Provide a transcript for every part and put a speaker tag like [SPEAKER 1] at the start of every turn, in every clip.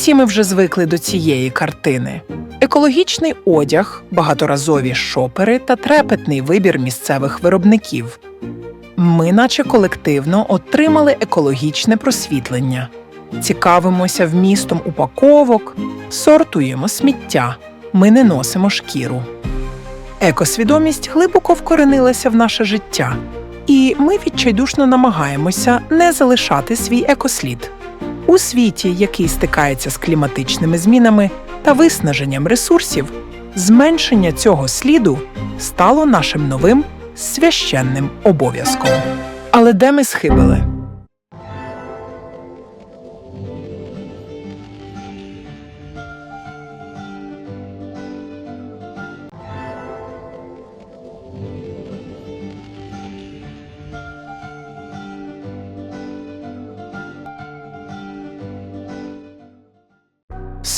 [SPEAKER 1] Усі ми вже звикли до цієї картини. Екологічний одяг, багаторазові шопери та трепетний вибір місцевих виробників. Ми, наче колективно, отримали екологічне просвітлення, цікавимося вмістом упаковок, сортуємо сміття, ми не носимо шкіру. Екосвідомість глибоко вкоренилася в наше життя, і ми відчайдушно намагаємося не залишати свій екослід. У світі, який стикається з кліматичними змінами та виснаженням ресурсів, зменшення цього сліду стало нашим новим священним обов'язком. Але де ми схибили?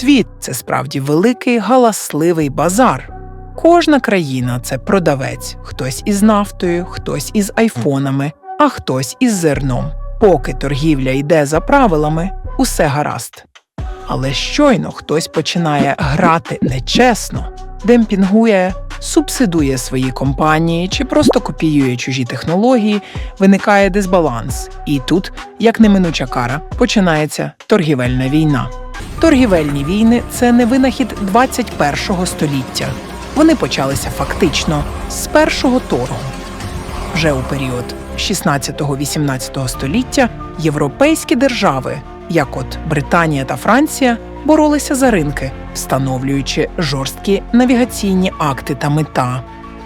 [SPEAKER 1] Світ це справді великий галасливий базар. Кожна країна це продавець, хтось із нафтою, хтось із айфонами, а хтось із зерном. Поки торгівля йде за правилами, усе гаразд. Але щойно хтось починає грати нечесно, демпінгує, субсидує свої компанії чи просто копіює чужі технології, виникає дисбаланс. І тут, як неминуча кара, починається торгівельна війна. Торгівельні війни це не винахід 21-го століття. Вони почалися фактично з першого торгу. Вже у період 16-18 століття європейські держави, як от Британія та Франція, боролися за ринки, встановлюючи жорсткі навігаційні акти та мета.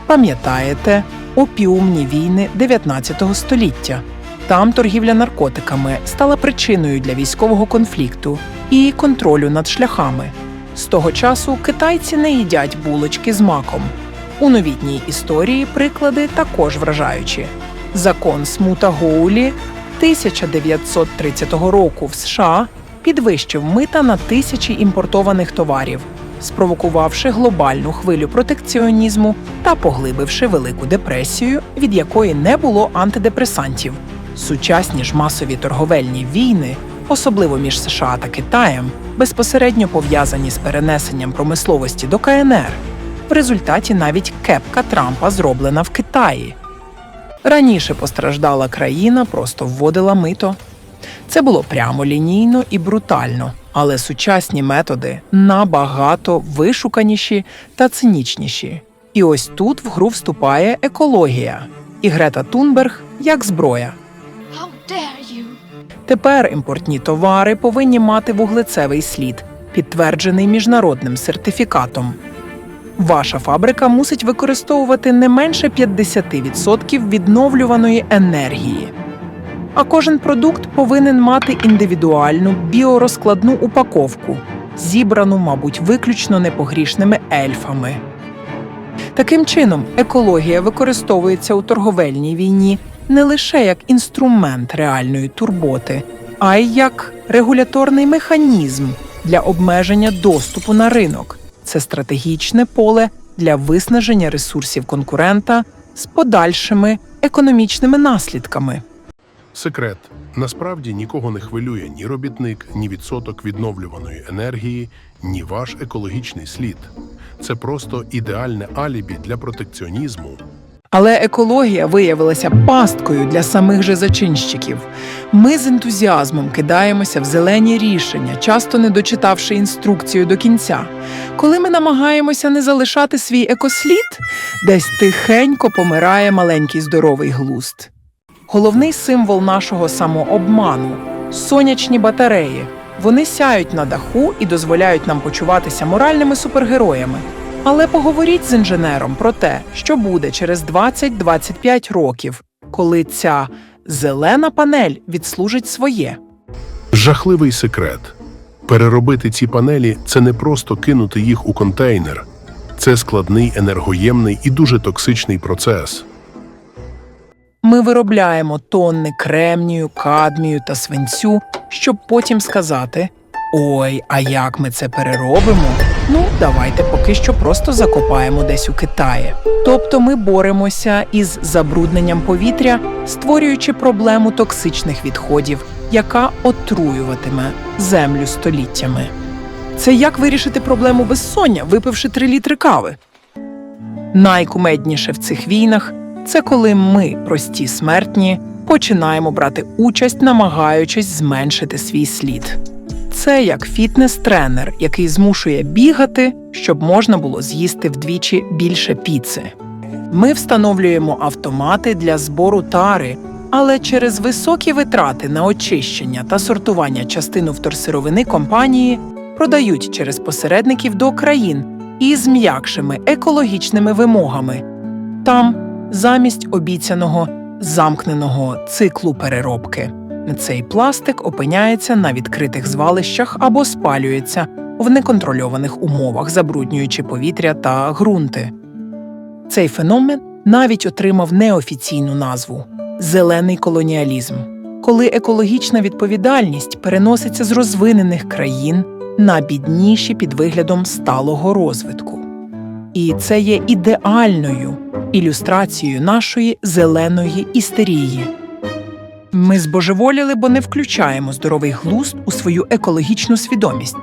[SPEAKER 1] Пам'ятаєте, опіумні війни 19 століття. Там торгівля наркотиками стала причиною для військового конфлікту і контролю над шляхами. З того часу китайці не їдять булочки з маком. У новітній історії приклади також вражаючі. Закон Смута Гоулі 1930 року в США підвищив мита на тисячі імпортованих товарів, спровокувавши глобальну хвилю протекціонізму та поглибивши велику депресію, від якої не було антидепресантів. Сучасні ж масові торговельні війни, особливо між США та Китаєм, безпосередньо пов'язані з перенесенням промисловості до КНР. В результаті навіть кепка Трампа зроблена в Китаї. Раніше постраждала країна просто вводила мито. Це було прямолінійно і брутально, але сучасні методи набагато вишуканіші та цинічніші. І ось тут в гру вступає екологія і Грета Тунберг як зброя. Тепер імпортні товари повинні мати вуглецевий слід, підтверджений міжнародним сертифікатом. Ваша фабрика мусить використовувати не менше 50% відновлюваної енергії. А кожен продукт повинен мати індивідуальну біорозкладну упаковку, зібрану, мабуть, виключно непогрішними ельфами. Таким чином, екологія використовується у торговельній війні не лише як інструмент реальної турботи, а й як регуляторний механізм для обмеження доступу на ринок. Це стратегічне поле для виснаження ресурсів конкурента з подальшими економічними наслідками.
[SPEAKER 2] Секрет насправді нікого не хвилює ні робітник, ні відсоток відновлюваної енергії, ні ваш екологічний слід. Це просто ідеальне алібі для протекціонізму.
[SPEAKER 1] Але екологія виявилася пасткою для самих же зачинщиків. Ми з ентузіазмом кидаємося в зелені рішення, часто не дочитавши інструкцію до кінця. Коли ми намагаємося не залишати свій екослід, десь тихенько помирає маленький здоровий глуст. Головний символ нашого самообману сонячні батареї. Вони сяють на даху і дозволяють нам почуватися моральними супергероями. Але поговоріть з інженером про те, що буде через 20-25 років, коли ця зелена панель відслужить своє.
[SPEAKER 2] Жахливий секрет. Переробити ці панелі це не просто кинути їх у контейнер. Це складний, енергоємний і дуже токсичний процес.
[SPEAKER 1] Ми виробляємо тонни кремнію, кадмію та свинцю, щоб потім сказати: Ой, а як ми це переробимо? Ну, давайте поки що просто закопаємо десь у Китаї. Тобто ми боремося із забрудненням повітря, створюючи проблему токсичних відходів, яка отруюватиме землю століттями. Це як вирішити проблему безсоння, випивши 3 літри кави. Найкумедніше в цих війнах це коли ми, прості смертні, починаємо брати участь, намагаючись зменшити свій слід. Це як фітнес-тренер, який змушує бігати, щоб можна було з'їсти вдвічі більше піци. Ми встановлюємо автомати для збору тари, але через високі витрати на очищення та сортування частину вторсировини компанії продають через посередників до країн із м'якшими екологічними вимогами. Там замість обіцяного замкненого циклу переробки. Цей пластик опиняється на відкритих звалищах або спалюється в неконтрольованих умовах, забруднюючи повітря та ґрунти. Цей феномен навіть отримав неофіційну назву зелений колоніалізм, коли екологічна відповідальність переноситься з розвинених країн на бідніші під виглядом сталого розвитку. І це є ідеальною ілюстрацією нашої зеленої істерії. Ми збожеволіли, бо не включаємо здоровий глузд у свою екологічну свідомість.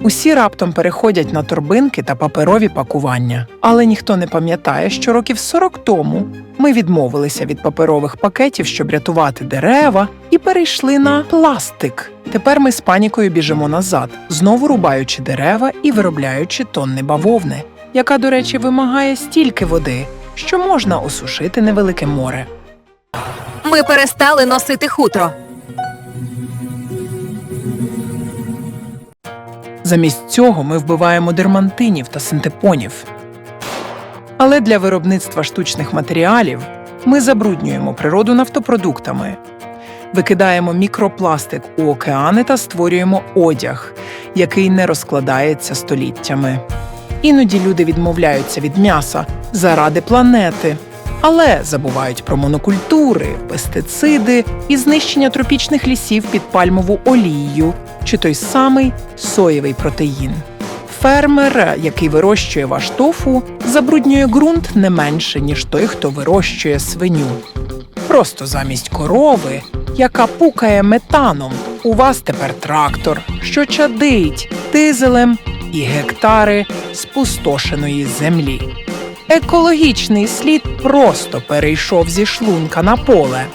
[SPEAKER 1] Усі раптом переходять на торбинки та паперові пакування, але ніхто не пам'ятає, що років 40 тому ми відмовилися від паперових пакетів, щоб рятувати дерева, і перейшли на пластик. Тепер ми з панікою біжимо назад, знову рубаючи дерева і виробляючи тонни бавовни, яка, до речі, вимагає стільки води, що можна осушити невелике море.
[SPEAKER 3] Ми перестали носити хутро.
[SPEAKER 1] Замість цього ми вбиваємо дермантинів та синтепонів. Але для виробництва штучних матеріалів ми забруднюємо природу нафтопродуктами, викидаємо мікропластик у океани та створюємо одяг, який не розкладається століттями. Іноді люди відмовляються від м'яса заради планети, але забувають про монокультури, пестициди і знищення тропічних лісів під пальмову олію чи той самий соєвий протеїн. Фермер, який вирощує ваш тофу, забруднює ґрунт не менше, ніж той, хто вирощує свиню. Просто замість корови, яка пукає метаном, у вас тепер трактор, що чадить дизелем і гектари спустошеної землі. Екологічний слід просто перейшов зі шлунка на поле.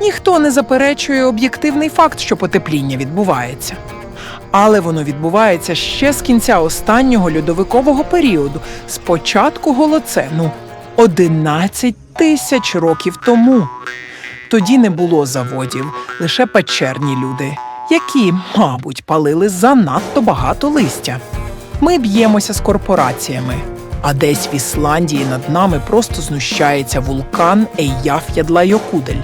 [SPEAKER 1] Ніхто не заперечує об'єктивний факт, що потепління відбувається. Але воно відбувається ще з кінця останнього льодовикового періоду, з початку голоцену 11 тисяч років тому. Тоді не було заводів, лише печерні люди, які, мабуть, палили занадто багато листя. Ми б'ємося з корпораціями, а десь в Ісландії над нами просто знущається вулкан Ейяф'ядлайокудель.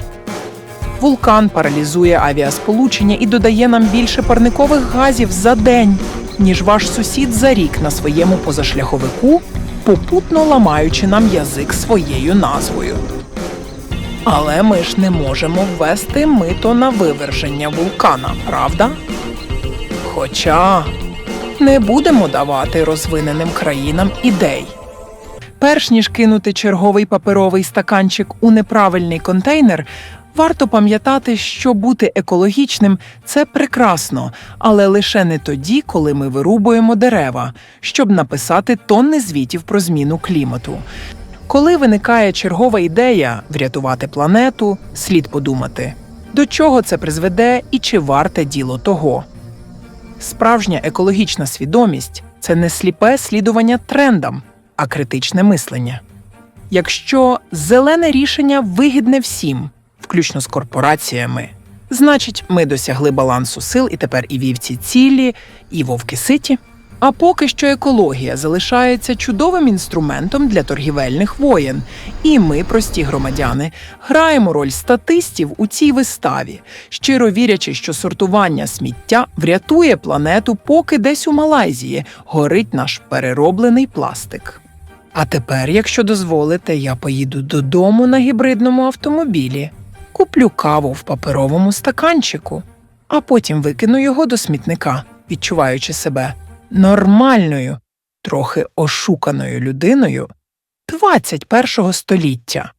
[SPEAKER 1] Вулкан паралізує авіасполучення і додає нам більше парникових газів за день, ніж ваш сусід за рік на своєму позашляховику, попутно ламаючи нам язик своєю назвою. Але ми ж не можемо ввести мито на виверження вулкана, правда? Хоча не будемо давати розвиненим країнам ідей. Перш ніж кинути черговий паперовий стаканчик у неправильний контейнер, варто пам'ятати, що бути екологічним це прекрасно, але лише не тоді, коли ми вирубуємо дерева, щоб написати тонни звітів про зміну клімату. Коли виникає чергова ідея врятувати планету, слід подумати, до чого це призведе і чи варте діло того. Справжня екологічна свідомість це не сліпе слідування трендам, а критичне мислення. Якщо зелене рішення вигідне всім, включно з корпораціями, значить, ми досягли балансу сил і тепер і вівці цілі, і вовки ситі. А поки що екологія залишається чудовим інструментом для торгівельних воєн, і ми, прості громадяни, граємо роль статистів у цій виставі, щиро вірячи, що сортування сміття врятує планету, поки десь у Малайзії горить наш перероблений пластик. А тепер, якщо дозволите, я поїду додому на гібридному автомобілі, куплю каву в паперовому стаканчику, а потім викину його до смітника, відчуваючи себе нормальною, трохи ошуканою людиною 21 століття.